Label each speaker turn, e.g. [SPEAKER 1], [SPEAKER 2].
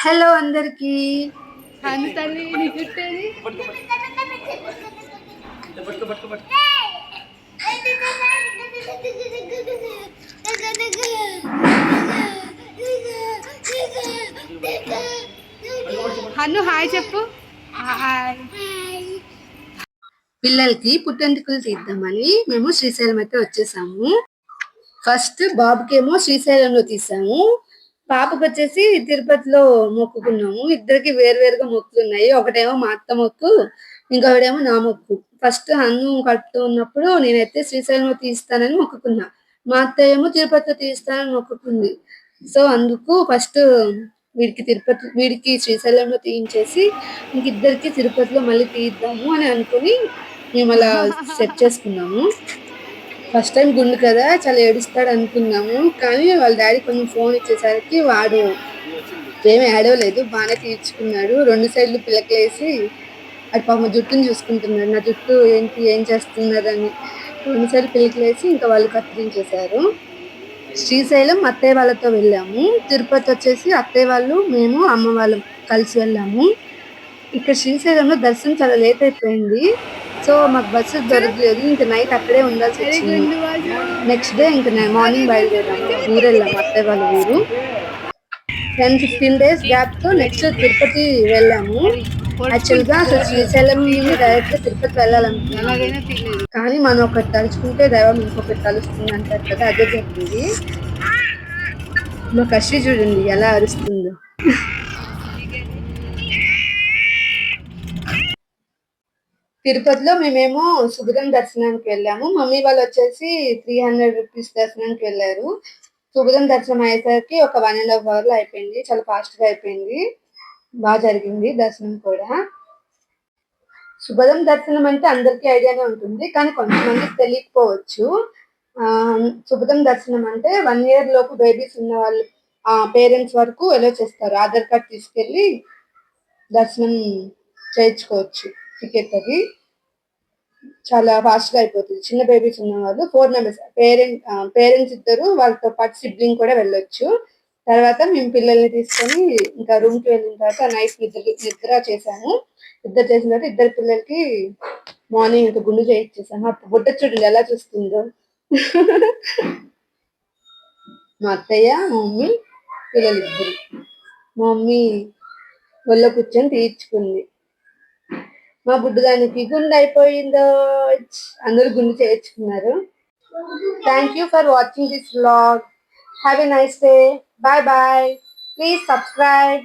[SPEAKER 1] Hello అందరికి.
[SPEAKER 2] అను తల్లి నీ చుట్టేది హన్ను హాయ్ చెప్పు. హాయ్.
[SPEAKER 1] పిల్లలకి పుట్టెంటుకలు తీద్దామని మేము శ్రీశైలం అయితే వచ్చేసాము. ఫస్ట్ బాబుకేమో శ్రీశైలంలో తీసాము. పాపకు వచ్చేసి తిరుపతిలో మొక్కుకున్నాము. ఇద్దరికి వేరువేరుగా మొక్కులు ఉన్నాయి ఒకటేమో మా అత్త మొక్కు ఇంకొకటేమో నా మొక్కు. ఫస్ట్ అన్నం కట్టు ఉన్నప్పుడు నేనైతే శ్రీశైలంలో తీస్తానని మొక్కుకున్నా. మా అత్త ఏమో తిరుపతిలో తీస్తానని మొక్కుకుంది. సో అందుకు ఫస్ట్ వీడికి తిరుపతి వీడికి శ్రీశైలంలో తీయించేసి ఇంకిద్దరికి తిరుపతిలో మళ్ళీ తీద్దాము అని అనుకుని మేము అలా సెట్ చేసుకున్నాము. ఫస్ట్ టైం గుండు కదా చాలా ఏడుస్తాడు అనుకున్నాము. కానీ వాళ్ళ డాడీ కొంచెం ఫోన్ ఇచ్చేసరికి వాడు ఏమి ఏడవలేదు బాగానే తీర్చుకున్నాడు. రెండు సైడ్లు పిల్లకలేసి అటు పాప జుట్టుని చూసుకుంటున్నాడు. నా జుట్టు ఏంటి ఏం చేస్తున్నారని రెండు సైడ్లు పిల్లకలేసి ఇంకా వాళ్ళు కత్తిరించేశారు. శ్రీశైలం అత్తయ్య వాళ్ళతో వెళ్ళాము. తిరుపతి వచ్చేసి అత్తయ్య వాళ్ళు మేము అమ్మ వాళ్ళం కలిసి వెళ్ళాము. ఇక్కడ శ్రీశైలంలో దర్శనం చాలా లేట్ అయిపోయింది. సో మాకు బస్సు దొరకలేదు. ఇంక నైట్ అక్కడే ఉండాల్సి వచ్చింది. నెక్స్ట్ డే ఇంక మార్నింగ్ బయలుదేరాము. ఊరు వెళ్ళాము అత్తయ్య వాళ్ళ ఊరు. టెన్ ఫిఫ్టీన్ డేస్ గ్యాప్తో నెక్స్ట్ తిరుపతి వెళ్ళాము. యాక్చువల్గా అసలు శ్రీశైలం నుండి డైరెక్ట్గా తిరుపతి
[SPEAKER 2] వెళ్ళాలనుకున్నాను
[SPEAKER 1] కానీ మనం ఒకటి తలుచుకుంటే దైవం ఇంకొకటి తలుస్తుంది అంటారు కదా అదే జరిగింది. మా కషి చూడండి ఎలా అరుస్తుందో. తిరుపతిలో మేమేమో సుభదం దర్శనానికి వెళ్ళాము. మమ్మీ వాళ్ళు వచ్చేసి త్రీ హండ్రెడ్ రూపీస్ దర్శనానికి వెళ్ళారు. సుభదం దర్శనం అయ్యేసరికి ఒక వన్ అండ్ హాఫ్ అవర్లో అయిపోయింది. చాలా ఫాస్ట్గా అయిపోయింది. బాగా జరిగింది దర్శనం కూడా. శుభదం దర్శనం అంటే అందరికీ ఐడియానే ఉంటుంది కానీ కొంతమందికి తెలియకపోవచ్చు. ఆ శుభదం దర్శనం అంటే వన్ ఇయర్ లోపు బేబీస్ ఉన్న వాళ్ళు పేరెంట్స్ వరకు ఎలా చేస్తారు. ఆధార్ కార్డ్ తీసుకెళ్ళి దర్శనం చేయించుకోవచ్చు. టికెట్ అది. చాలా ఫాస్ట్గా అయిపోతుంది. చిన్న బేబీస్ ఉన్న వాళ్ళు ఫోర్ మెంబర్స్ పేరెంట్ పేరెంట్స్ ఇద్దరు వాళ్ళతో పాటు సిబ్లింగ్ కూడా వెళ్ళొచ్చు. తర్వాత మేము పిల్లల్ని తీసుకొని ఇంకా రూమ్కి వెళ్ళిన తర్వాత నైట్ నిద్ర నిద్ర చేశాము. నిద్ర చేసిన తర్వాత ఇద్దరు పిల్లలకి మార్నింగ్ ఇంకా గుండు చేయించేసాము ఆ బుట్ట చూడండి ఎలా చూస్తుందో. మా అత్తయ్య మమ్మీ పిల్లలిద్దరు. మా మమ్మీ ఒళ్ళో కూర్చొని తీర్చుకుంది మా బుడ్డుదానికి గుండె అయిపోయిందో? అందరూ గుండు చేయించుకున్నారు. Thank you for watching this blog have a nice day bye bye please subscribe